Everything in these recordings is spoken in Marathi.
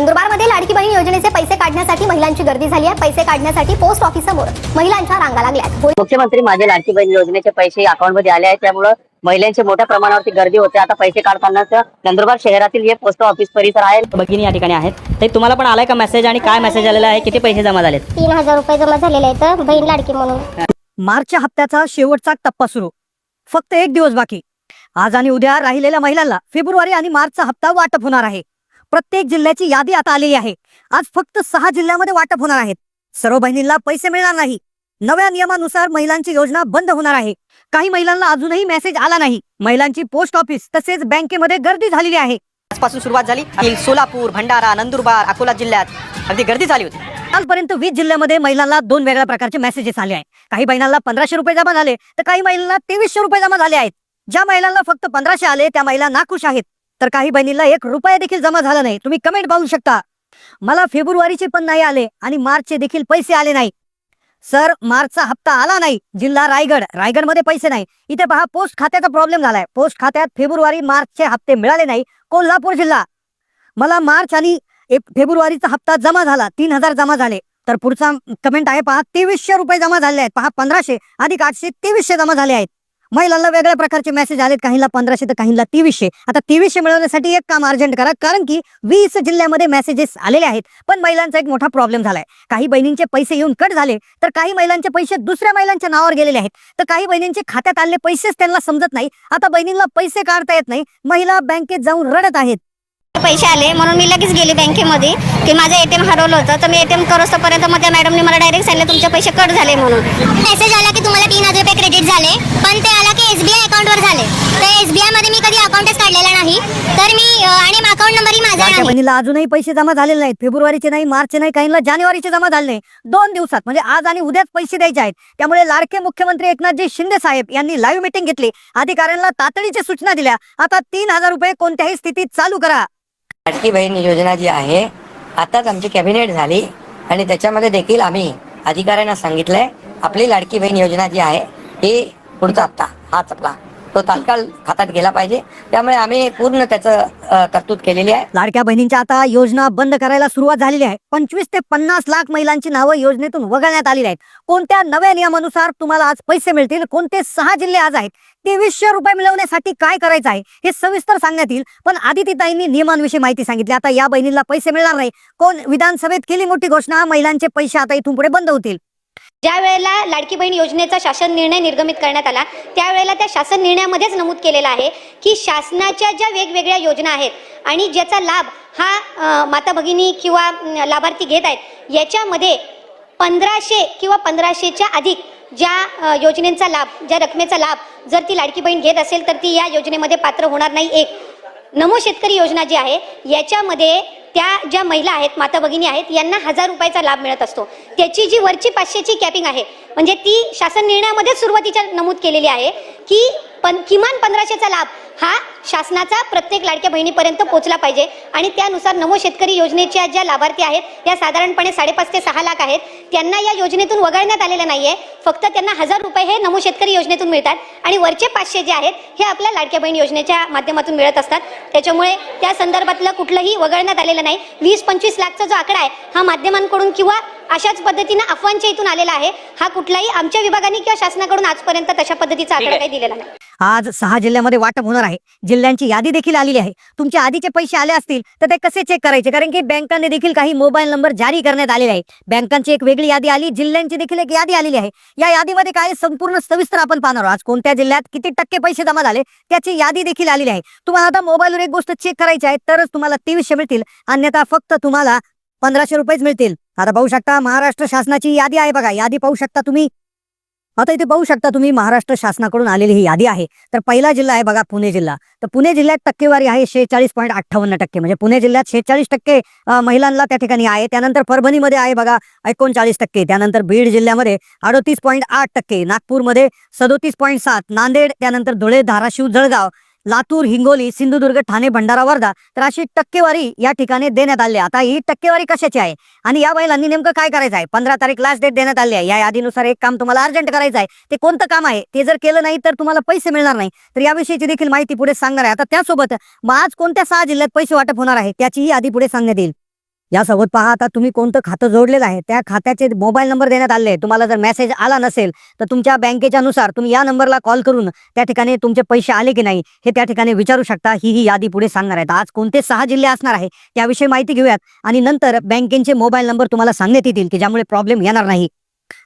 नंदुरबारमध्ये लाडकी बहीण योजनेचे पैसे काढण्यासाठी महिलांची गर्दी झाली आहे. पैसे काढण्यासाठी पोस्ट ऑफिस समोर महिलांच्या रांगा लागल्यात होळी मुख्यमंत्री माझे लाडकी बहीण योजनेचे पैसे अकाउंटमध्ये आले आहेत. त्यामुळे महिलांची मोठ्या प्रमाणावरती गर्दी होते. आता पैसे काढताना नंदुरबार शहरातील हे पोस्ट ऑफिस परिसर आहे. भगिनी या ठिकाणी आहेत. तर तुम्हाला पण आलाय का मेसेज आणि काय मेसेज आलेला आहे? किती पैसे जमा झालेत? तीन हजार रुपये जमा झालेले आहेत. बहीण लाडकी म्हणून. मार्चच्या हप्त्याचा शेवटचा टप्पा सुरू. फक्त एक दिवस बाकी. आज आणि उद्या राहिलेल्या महिलांना फेब्रुवारी आणि मार्चचा हप्ता वाटप होणार आहे. प्रत्येक जिल्ह्याची यादी आता आलेली आहे. आज फक्त सहा जिल्ह्यामध्ये वाटप होणार आहेत सर्व बहिणींना पैसे मिळणार नाही. नव्या नियमानुसार महिलांची योजना बंद होणार आहे. काही महिलांना अजूनही मेसेज आला नाही. महिलांची पोस्ट ऑफिस तसेच बँकेमध्ये गर्दी झालेली आहे. आजपासून सुरुवात झाली. सोलापूर भंडारा नंदुरबार अकोला जिल्ह्यात अगदी गर्दी झाली होती. कालपर्यंत वीस जिल्ह्यामध्ये महिलांना दोन वेगळ्या प्रकारचे मेसेजेस आले आहेत. काही महिलांना पंधराशे रुपये जमा झाले तर काही महिलांना तेवीसशे रुपये जमा झाले आहेत. ज्या महिलांना फक्त पंधराशे आले त्या महिला नाखुश आहेत. तर काही बहिणीला एक रुपया देखील जमा झाला नाही. तुम्ही कमेंट पाहू शकता. मला फेब्रुवारीचे पण नाही आले आणि मार्चचे देखील पैसे आले नाही. सर मार्चचा हप्ता आला नाही. जिल्हा रायगड. रायगडमध्ये पैसे नाही. इथे पहा पोस्ट खात्याचा प्रॉब्लेम झालाय. पोस्ट खात्यात फेब्रुवारी मार्चचे हप्ते मिळाले नाही. कोल्हापूर जिल्हा. मला मार्च आणि फेब्रुवारीचा हप्ता जमा झाला. तीन हजार जमा झाले. तर पुढचा कमेंट आहे पहा तेवीसशे रुपये जमा झाले आहेत. पहा पंधराशे अधिक आठशे तेवीसशे जमा झाले आहेत. महिलांना वेगळ्या प्रकारचे मेसेज आलेत. काहींना पंधराशे तर काहींना तेवीसशे. आता तेवीसशे मिळवण्यासाठी एक काम अर्जंट करा कारण की वीस जिल्ह्यामध्ये मेसेजेस आलेले आहेत. पण महिलांचा एक मोठा प्रॉब्लेम झालाय. काही बहिणींचे पैसे येऊन कट झाले तर काही महिलांचे पैसे दुसऱ्या महिलांच्या नावावर गेलेले आहेत. तर काही बहिणींचे खात्यात आलेले पैसेच त्यांना समजत नाही. आता बहिणींना पैसे काढता येत नाही. महिला बँकेत जाऊन रडत आहेत. पैसे आले म्हणून मी लगेच गेले बँकेमध्ये की माझं एटीएम हरवलं होतं. तर मी एटीएम करोस्तोपर्यंत मग त्या मॅडमने मला डायरेक्ट सांगितलं तुमचे पैसे कट झाले म्हणून. मेसेज आला की तुम्हाला तीन हजार रुपये क्रेडिट झाले पण ते आला की एसबीआय अकाउंटवर झाले. तर एसबीआयमध्ये मी कधी अकाउंटच काढलेला नाही. तर मी आणि अकाउंट नंबरही माझा नाही. बहिणीला अजूनही पैसे जमा झालेले नाहीत. फेब्रुवारीचे नाही मार्चचे नाही काहींना जानेवारीचे जमा झाले नाही. दोन दिवसात म्हणजे आज आणि उद्याच पैसे द्यायचे आहेत. त्यामुळे लाडके मुख्यमंत्री एकनाथजी शिंदे साहेब यांनी लाईव्ह मिटिंग घेतली. अधिकाऱ्यांना तातडीच्या सूचना दिल्या. आता तीन हजार रुपये कोणत्याही स्थितीत चालू करा. लाडकी बहीण योजना जी आहे आताच आमची कॅबिनेट झाली आणि त्याच्यामध्ये देखील आम्ही अधिकाऱ्यांना सांगितलंय आपली लाडकी बहीण योजना जी आहे ही पुढचा हप्ता हाच आपला. तो तात्काळ खात्यात गेला पाहिजे. त्यामुळे आम्ही पूर्ण त्याचं तरतूद केलेली आहे. लाडक्या बहिणींच्या आता योजना बंद करायला सुरुवात झालेली आहे. पंचवीस ते पन्नास लाख महिलांची नावं योजनेतून वगळण्यात आलेली आहेत. कोणत्या नव्या नियमानुसार तुम्हाला आज पैसे मिळतील? कोणते सहा जिल्हे आज आहेत? तेवीसशे रुपये मिळवण्यासाठी काय करायचं आहे? हे सविस्तर सांगण्यात येईल. पण आदितीताईंनी नियमांविषयी माहिती सांगितली. आता या बहिणीला पैसे मिळणार नाही. कोण विधानसभेत केली मोठी घोषणा? महिलांचे पैसे आता इथून पुढे बंद होतील. ज्या वेळेला लाडकी बहीण योजनेचा शासन निर्णय निर्गमित करण्यात आला त्यावेळेला त्या शासन निर्णयामध्येच नमूद केलेलं आहे की शासनाच्या ज्या वेगवेगळ्या योजना आहेत आणि ज्याचा लाभ हा माता भगिनी किंवा लाभार्थी घेत आहेत याच्यामध्ये पंधराशे किंवा पंधराशेच्या अधिक ज्या योजनेचा लाभ ज्या रकमेचा लाभ जर ती लाडकी बहीण घेत असेल तर ती या योजनेमध्ये पात्र होणार नाही. एक नमो शेतकरी योजना जी आहे याच्यामध्ये त्या ज्या महिला आहेत माता भगिनी आहेत यांना हजार रुपयाचा लाभ मिळत असतो. त्याची जी वरची पाचशेची कॅपिंग आहे म्हणजे ती शासन निर्णयामध्येच सुरुवातीच्या नमूद केलेली आहे की पण किमान पंधराशेचा लाभ हा शासनाचा प्रत्येक लाडक्या बहिणीपर्यंत पोहोचला पाहिजे. आणि त्यानुसार नमो शेतकरी योजनेच्या ज्या लाभार्थी आहेत त्या साधारणपणे साडेपाच ते सहा लाख आहेत. त्यांना या योजनेतून वगळण्यात आलेलं नाहीये. फक्त त्यांना हजार रुपये हे नमो शेतकरी योजनेतून मिळतात. आणि वरचे पाचशे जे आहेत हे आपल्या लाडक्या बहीण योजनेच्या माध्यमातून मिळत असतात. त्याच्यामुळे त्या संदर्भातलं कुठलंही वगळण्यात आलेलं नाही. वीस पंचवीस लाखचा जो आकडा आहे हा माध्यमांकडून किंवा अशाच पद्धतीनं अफवांच्या इथून आलेला आहे. हा कुठलाही आमच्या विभागाने किंवा शासनाकडून आजपर्यंत तशा पद्धतीचा आकडा काही दिलेला नाही. आज सहा जिल्ह्यामध्ये वाटप होणार आहे. जिल्ह्यांची यादी देखील आलेली आहे. तुमचे आधीचे पैसे आले असतील तर ते कसे चेक करायचे? कारण की बँकांनी देखील काही मोबाईल नंबर जारी करण्यात आलेले आहे बँकांची एक वेगळी यादी आली जिल्ह्यांची देखील एक यादी आलेली आहे. या यादीमध्ये काय संपूर्ण सविस्तर आपण पाहणार आहोत. आज कोणत्या जिल्ह्यात किती टक्के पैसे जमा झाले त्याची यादी देखील आलेली आहे. तुम्हाला आता मोबाईलवर एक गोष्ट चेक करायची आहे तरच तुम्हाला तेवीसशे मिळतील. अन्यथा फक्त तुम्हाला पंधराशे रुपयेच मिळतील. आता पाहू शकता महाराष्ट्र शासनाची यादी आहे बघा. यादी पाहू शकता तुम्ही. आता इथे पाहू शकता तुम्ही महाराष्ट्र शासनाकडून आलेली ही यादी आहे. तर पहिला जिल्हा आहे बघा पुणे जिल्हा. तर पुणे जिल्ह्यात टक्केवारी आहे शेहेचाळीस पॉईंट अठ्ठावन्न टक्के. म्हणजे पुणे जिल्ह्यात शेहेचाळीस टक्के महिलांना त्या ठिकाणी आहे. त्यानंतर परभणीमध्ये आहे बघा एकोणचाळीस टक्के. त्यानंतर बीड जिल्ह्यामध्ये अडोतीस पॉईंट आठ टक्के. नागपूरमध्ये सदोतीस पॉईंट सात. नांदेड त्यानंतर धुळे धाराशिव जळगाव. लातूर हिंगोली सिंधुदुर्ग ठाणे भंडारा वर्धा तर अशी टक्केवारी या ठिकाणी देण्यात आली आहे. आता ही टक्केवारी कशाची आहे? आणि या महिलांनी नेमकं काय करायचं आहे? पंधरा तारीख लास्ट डेट देण्यात आली आहे. या यादीनुसार एक काम तुम्हाला अर्जंट करायचं आहे. ते कोणतं काम आहे? ते जर केलं नाही तर तुम्हाला पैसे मिळणार नाही. तर याविषयीची देखील माहिती पुढे सांगणार आहे. आता त्यासोबत मग आज कोणत्या सहा जिल्ह्यात पैसे वाटप होणार आहे? त्याचीही यादी पुढे सांगण्यात येईल. यासोबत पहा आता तुम्ही कोणतं खातं जोडलेलं आहे. त्या खात्याचे मोबाईल नंबर देण्यात आले तुम्हाला जर मेसेज आला नसेल तर तुमच्या बँकेच्या नुसार तुम्ही या नंबरला कॉल करून त्या ठिकाणी तुमचे पैसे आले की नाही हे त्या ठिकाणी विचारू शकता. ही ही यादी पुढे सांगणार आहेत. आज कोणते सहा जिल्हे असणार आहे याविषयी माहिती घेऊयात. आणि नंतर बँकेचे मोबाईल नंबर तुम्हाला सांगण्यात येतील की ज्यामुळे प्रॉब्लेम येणार नाही.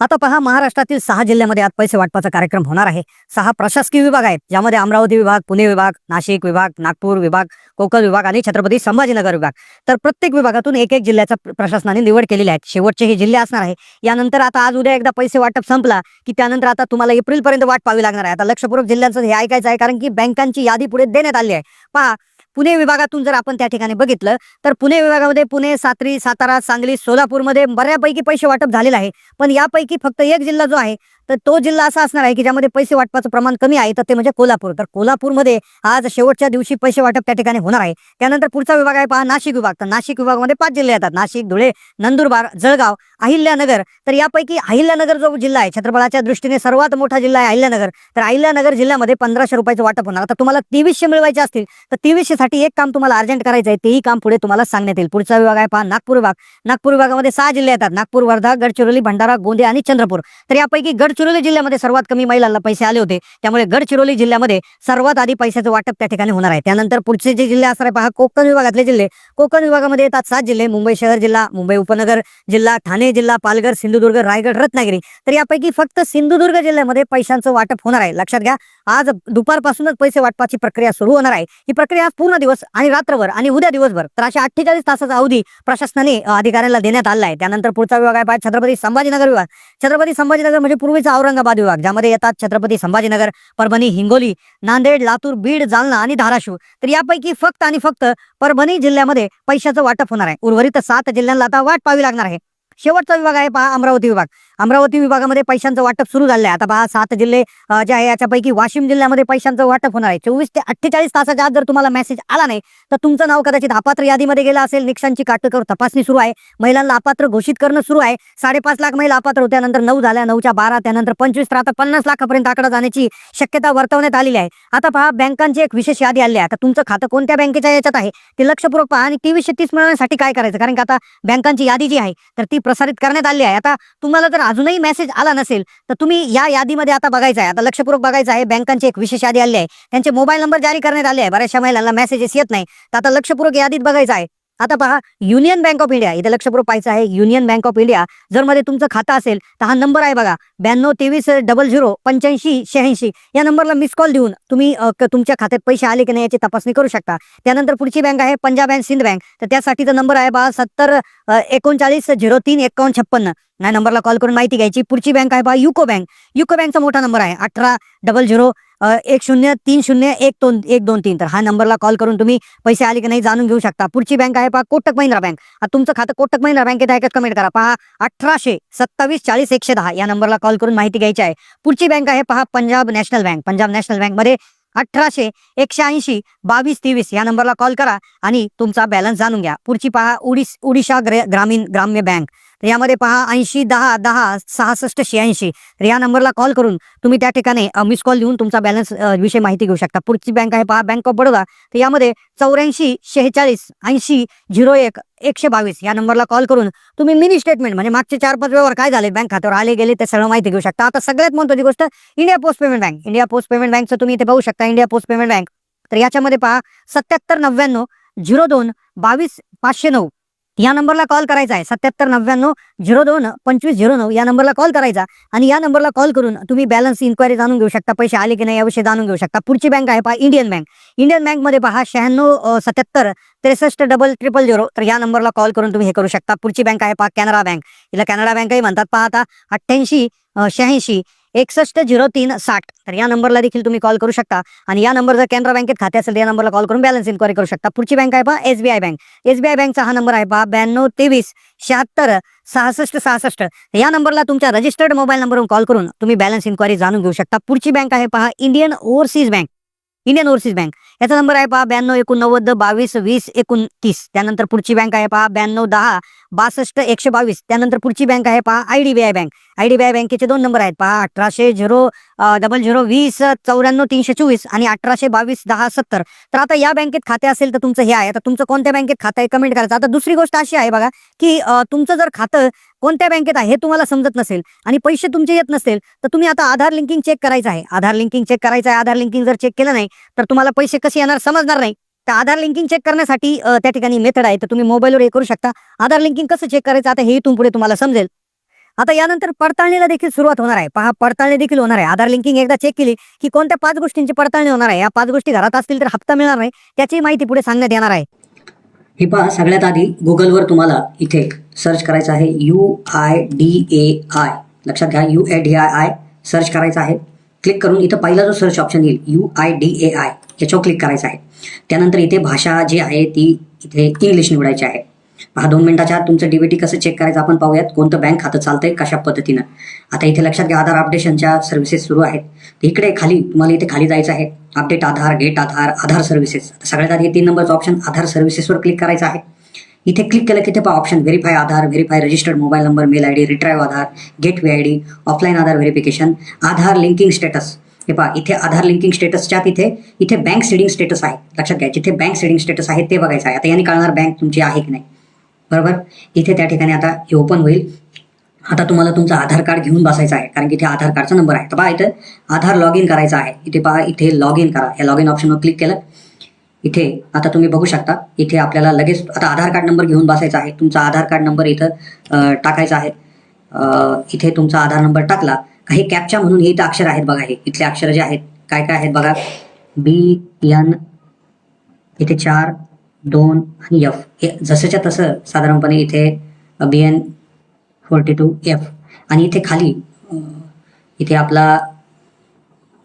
आता पहा महाराष्ट्रातील सहा जिल्ह्यामध्ये आज पैसे वाटपाचा कार्यक्रम होणार आहे. सहा प्रशासकीय विभाग आहेत ज्यामध्ये अमरावती विभाग पुणे विभाग नाशिक विभाग नागपूर विभाग कोकण विभाग आणि छत्रपती संभाजीनगर विभाग. तर प्रत्येक विभागातून एक एक जिल्ह्याचा प्रशासनाने निवड केलेली आहे. शेवटचे हे जिल्हे असणार आहे. यानंतर आता आज उद्या एकदा पैसे वाटप संपला की त्यानंतर आता तुम्हाला एप्रिल पर्यंत वाट पाहावी लागणार आहे. आता लक्षपूर्वक जिल्ह्यांचं हे ऐकायचं आहे कारण की बँकांची यादी पुढे देण्यात आली आहे. पहा पुणे विभागातून जर आपण त्या ठिकाणी बघितलं तर पुणे विभागामध्ये पुणे सात्री सातारा सांगली सोलापूरमध्ये बऱ्यापैकी पैसे वाटप झालेलं आहे. पण यापैकी फक्त एक जिल्हा जो आहे तर तो जिल्हा असा असणार आहे की ज्यामध्ये पैसे वाटपाचं प्रमाण कमी आहे तर ते म्हणजे कोल्हापूर. तर कोल्हापूरमध्ये आज शेवटच्या दिवशी पैसे वाटप त्या ठिकाणी होणार आहे. त्यानंतर पुढचा विभाग आहे पहा नाशिक विभाग. तर नाशिक विभागामध्ये पाच जिल्हे येतात. नाशिक धुळे नंदुरबार जळगाव अहिल्यानगर. तर यापैकी अहिल्यानगर जो जिल्हा आहे क्षेत्रफळाच्या दृष्टीने सर्वात मोठा जिल्हा आहे अहिल्यानगर. तर अहिल्यानगर जिल्ह्यामध्ये पंधराशे रुपयाचं वाटप होणार. आता तुम्हाला तेवीसशे मिळवायचे असतील तर तेवीसशे साठी एक काम तुम्हाला अर्जंट करायचं आहे तेही काम पुढे तुम्हाला सांगण्यात येईल. पुढचा विभाग आहे पहा नागपूर विभाग. नागपूर विभागामध्ये सहा जिल्हे येतात. नागपूर वर्धा गडचिरोली भंडारा गोंदिया आणि चंद्रपूर. तर यापैकी गडचिरोली जिल्ह्यामध्ये सर्वात कमी महिलांना पैसे आले होते. त्यामुळे गडचिरोली जिल्ह्यामध्ये सर्वात आधी पैशाचं वाटप त्या ठिकाणी होणार आहे. त्यानंतर पुढचे जे जिल्हे असणार आहे पहा कोकण विभागातले जिल्हे. कोकण विभागामध्ये येतात सात जिल्हे. मुंबई शहर जिल्हा मुंबई उपनगर जिल्हा ठाणे जिल्हा पालघर सिंधुदुर्ग रायगड रत्नागिरी. तर यापैकी फक्त सिंधुदुर्ग जिल्ह्यामध्ये पैशांचं वाटप होणार आहे. लक्षात घ्या आज दुपारपासूनच पैसे वाटपाची प्रक्रिया सुरू होणार आहे. ही प्रक्रिया आज पूर्ण दिवस आणि रात्रभर आणि उद्या दिवसभर तर अशा अठ्ठेचाळीस तासाचा अवधी प्रशासनाने अधिकाऱ्यांना देण्यात आला आहे. त्यानंतर पुढचा विभाग आहे छत्रपती संभाजीनगर विभाग. छत्रपती संभाजीनगर म्हणजे पूर्वीचा औरंगाबाद विभाग ज्यामध्ये येतात छत्रपती संभाजीनगर परभणी हिंगोली नांदेड लातूर बीड जालना आणि धाराशिव. तर यापैकी फक्त आणि फक्त परभणी जिल्ह्यामध्ये पैशाचं वाटप होणार आहे. उर्वरित सात जिल्ह्यांना आता वाट पाहावी लागणार आहे. शेवटचा विभाग आहे पहा अमरावती विभाग. अमरावती विभागामध्ये पैशांचं वाटप सुरू झालं आहे आता पहा सात जिल्हे जे आहे याच्यापैकी वाशिम जिल्ह्यामध्ये पैशांचं वाटप होणार आहे. चोवीस ते अठ्ठेचाळीस तासाच्या आत जर तुम्हाला मेसेज आला नाही तर तुमचं नाव कदाचित अपात्र यादीमध्ये गेलं असेल. निकषांची काटकर तपासणी सुरू आहे. महिलांना अपात्र घोषित करणं सुरू आहे. साडेपाच लाख महिला अपात्र होत्या नंतर नऊ झाल्या नऊच्या बारा त्यानंतर पंचवीस तर आता पन्नास लाखापर्यंत आकडा जाण्याची शक्यता वर्तवण्यात आलेली आहे. आता पहा बँकांची एक विशेष यादी आली आहे. आता तुमचं खातं कोणत्या बँकेच्या याच्यात आहे? ते लक्षपूर्वक पहा आणि तेवीसशे तीस मिळवण्यासाठी काय करायचं? कारण की आता बँकांची यादी जी आहे तर ती प्रसारित करण्यात आली आहे. आता तुम्हाला जर अजूनही मेसेज आला नसेल तर तुम्ही या यादीमध्ये आता बघायचं आहे. आता लक्षपूर्वक बघायचं आहे. बँकांची एक विशेष यादी आली आहे. त्यांचे मोबाईल नंबर जारी करण्यात आले आहे. बऱ्याचशा महिलांना मेसेजेस येत नाही. तर आता लक्षपूर्वक यादीत बघायचं आहे. आता पहा युनियन बँक ऑफ इंडिया इथे लक्षपूर्वक पाहायचं आहे. युनियन बँक ऑफ इंडिया जर मध्ये तुमचं खातं असेल तर हा नंबर आहे बघा. ब्याण्णव तेवीस डबल झिरो पंच्याऐंशी शहाऐंशी. या नंबरला मिस कॉल देऊन तुम्ही तुमच्या खात्यात पैसे आले की नाही याची तपासणी करू शकता. त्यानंतर पुढची बँक आहे पंजाब अँड सिंध बँक तर त्यासाठीचा नंबर आहे बा सत्तर एकोणचाळीस झिरो तीन एकावन्न छप्पन्न. या नंबरला कॉल करून माहिती घ्यायची. पुढची बँक आहे पहा युको बँक. युको बँकचा मोठा नंबर आहे. अठरा डबल झिरो एक शून्य तीन शून्य एक दोन एक दोन तीन. तर हा नंबरला कॉल करून तुम्ही पैसे आले की नाही जाणून घेऊ शकता. पुढची बँक आहे पहा कोटक महिंद्रा बँक. तुमचं खातं कोटक महिंद्रा बँकेत आहे का कमेंट करा. पहा अठराशे सत्तावीस चाळीस एकशे दहा या नंबरला कॉल करून माहिती घ्यायची आहे. पुढची बँक आहे पहा Punjab national bank. Punjab national बँकमध्ये अठराशे एकशे ऐंशी बावीस तेवीस या नंबरला कॉल करा आणि तुमचा बॅलन्स जाणून घ्या. पुढची पहा उडीस उडिशा ग्रामीण ग्राम्य बँक. यामध्ये पहा ऐंशी दहा दहा सहासष्ट शहाऐंशी. तर या नंबरला कॉल करून तुम्ही त्या ठिकाणी मिस कॉल देऊन तुमचा बॅलन्स विषयी माहिती घेऊ शकता. पुढची बँक आहे पहा बँक ऑफ बडोदा. तर यामध्ये चौऱ्याऐंशी शेहेचाळीस ऐंशी झिरो एक एकशे बावीस या नंबरला कॉल करून तुम्ही मिनी स्टेटमेंट म्हणजे मागचे चार पाच व्यवहार काय झाले बँक खात्यावर आले गेले ते सगळं माहिती घेऊ शकता. आता सगळ्यात महत्वाची गोष्ट India post payment bank. India post payment बँकचं तुम्ही इथे पाहू शकता इंडिया पोस्ट पेमेंट बँक. तर याच्यामध्ये पहा सत्याहत्तर नव्याण्णव झिरो दोन बावीस पाचशे नऊ. या नंबरला कॉल करायचा आहे. सत्याहत्तर नव्याण्णव झिरो दोन पंचवीस झिरो नऊ या नंबरला कॉल करायचा आणि या नंबरला कॉल करून तुम्ही बॅलन्स इन्क्वायरी जाणून घेऊ शकता. पैसे आले की नाही याविषयी जाणून घेऊ शकता. पुढची बँक आहे पहा इंडियन बँक इंडियन बँकमध्ये पहा शहाण्णव सत्याहत्तर त्रेसष्ट डबल ट्रिपल झिरो तर या नंबरला कॉल करून तुम्ही हे करू शकता. पुढची बँक आहे पहा कॅनरा बँक हिला कॅनरा बँकही म्हणतात पहा आता अठ्ठ्याऐंशी शहाऐंशी एकसष्ट झिरो तीन साठ. तर या नंबरला देखील तुम्ही कॉल करू शकता. आणि या नंबर जर कॅनरा बँकेत खाते असेल तर या नंबरला कॉल करून बॅलन्स इन्क्वायरी करू शकता. पुढची बँक आहे पहा एसबीआय बँक एसबीआय बँकचा हा नंबर आहे पहा ब्याण्णव तेवीस शहात्तर सहासष्ट सहासष्ट. या नंबरला तुमच्या रजिस्टर्ड मोबाईल नंबरवरून कॉल करून तुम्ही बॅलन्स इन्क्वायरी जाणून घेऊ शकता. पुढची बँक आहे पहा Indian overseas bank. Indian overseas bank. याचा नंबर आहे पहा ब्याण्णव एकोणनव्वद बावीस वीस एकोणतीस. त्यानंतर पुढची बँक आहे पहा ब्याण्णव दहा बासष्ट एकशे बावीस. त्यानंतर पुढची बँक आहे पहा आयडीबीआय आय बँक. आयडीबीआय बँकेचे दोन नंबर आहेत पहा अठराशे झिरो डबल झिरो वीस चौऱ्याण्णव तीनशे चोवीस आणि अठराशे बावीस दहा सत्तर. तर आता या बँकेत खाते असेल तर तुमचं हे आहे. आता तुमचं कोणत्या बँकेत खातं आहे कमेंट करायचं. आता दुसरी गोष्ट अशी आहे बघा की तुमचं जर खातं कोणत्या बँकेत आहे हे तुम्हाला समजत नसेल आणि पैसे तुमचे येत नसेल तर तुम्ही आता आधार लिंकिंग चेक करायचं आहे. आधार लिंकिंग चेक करायचं आहे. आधार लिंकिंग जर चेक केलं नाही तर तुम्हाला पैसे कशी येणार समजणार नाही. तर आधार लिंकिंग चेक करण्यासाठी त्या ठिकाणी मेथड आहे. तर तुम्ही मोबाईलवर हे करू शकता. आधार लिंकिंग कसं चेक करायचं आता हे इथून पुढे तुम्हाला समजेल. आता यानंतर पडताळणीला देखील सुरुवात होणार आहे. पहा पडताळणी देखील होणार आहे. आधार लिंकिंग एकदा चेक केली की कोणत्या पाच गोष्टींची पडताळणी होणार आहे? या पाच गोष्टी घरात असतील तर हप्ता मिळणार नाही. त्याची माहिती पुढे सांगण्यात येणार आहे. हे पहा सगळ्यात आधी गुगलवर तुम्हाला इथे सर्च करायचं आहे. U I D A I लक्षात घ्या U A D I I search करायचं आहे. क्लिक करून इथं पहिला जो सर्च ऑप्शन येईल U I D A I याच्यावर क्लिक करायचं आहे. त्यानंतर इथे भाषा जी आहे ती इथे इंग्लिश निवडायची आहे. हा दोन मिनिटाच्या आत तुमचं डीबीटी कसं चेक करायचं आपण पाहूयात कोणतं बँक खातं चालतंय कशा पद्धतीनं. आता इथे लक्षात घ्या आधार अपडेशनच्या सर्व्हिसेस सुरू आहेत. इकडे खाली तुम्हाला इथे खाली जायचं आहे. Update Aadhaar get Aadhaar Aadhaar services सगळ्यात आधी तीन नंबरचं ऑप्शन आधार सर्व्हिसेसवर क्लिक करायचं आहे. इथे क्लिक केलं की ते पहा option verify Aadhaar verify registered mobile number mail I D retrieve Aadhaar gateway I D offline Aadhaar verification Aadhaar linking status हे पहा इथे आधार लिंकिंग स्टेटसच्या तिथे इथे बँक सीडिंग स्टेटस आहे. लक्षात घ्या जिथे बँक सीडिंग स्टेटस आहे ते बघायचं आहे. आता यांनी कळणार बँक तुमची आहे की नाही. बरोबर? इथे त्या ठिकाणी आता हे ओपन होईल. आता तुम्हाला तुमचं आधार कार्ड घेऊन बसायचं आहे कारण की इथे आधार कार्डचा नंबर आहे. तर पहा इथे आधार लॉग इन करायचं आहे. इथे पहा इथे लॉग इन करा. या लॉग इन ऑप्शनवर क्लिक केलं. इथे आता तुम्ही बघू शकता इथे आपल्याला लगेच आता आधार कार्ड नंबर घेऊन बसायचा आहे. तुमचा आधार कार्ड नंबर इथं टाकायचा आहे. इथे तुमचा आधार नंबर टाकला. काही कॅपच्या म्हणून हे इथं अक्षर आहेत बघा हे. इथले अक्षर जे आहेत काय काय आहेत बघा. बी एन इथे चार दोन आणि एफ हे जसंच्या तसं साधारणपणे इथे B N forty two F आणि इथे खाली इथे आपला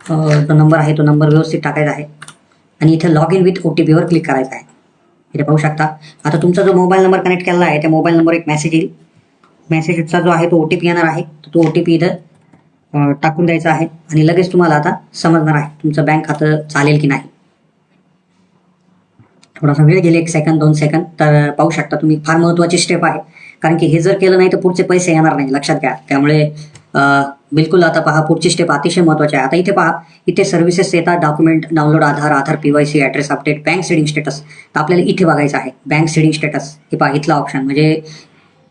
जो नंबर आहे तो नंबर व्यवस्थित टाकायचा आहे. आणि इथं log in with O T पीवर क्लिक करायचं आहे. इथे पाहू शकता. आता तुमचा जो मोबाईल नंबर कनेक्ट केलेला आहे त्या मोबाईल नंबर एक मेसेज येईल. मेसेजचा जो आहे तो ओ टी पी येणार आहे. तर तो ओ टी पी इथं टाकून द्यायचा आहे. आणि लगेच तुम्हाला आता समजणार आहे तुमचं बँक खातं चालेल की नाही. थोडासा वेळ गेले एक सेकंद दोन सेकंद तर पाहू शकता तुम्ही फार महत्वाची स्टेप आहे. कारण की हे जर केलं नाही तर पुढचे पैसे येणार नाही लक्षात घ्या. त्यामुळे बिलकुल आता पहा पुढची स्टेप अतिशय महत्वाची आहे. आता इथे पहा इथे सर्व्हिसेस येतात document download Aadhaar Aadhaar PVC address update bank seeding status तर आपल्याला इथे बघायचं आहे बँक सेडिंग स्टेटस हे पहा इथला ऑप्शन म्हणजे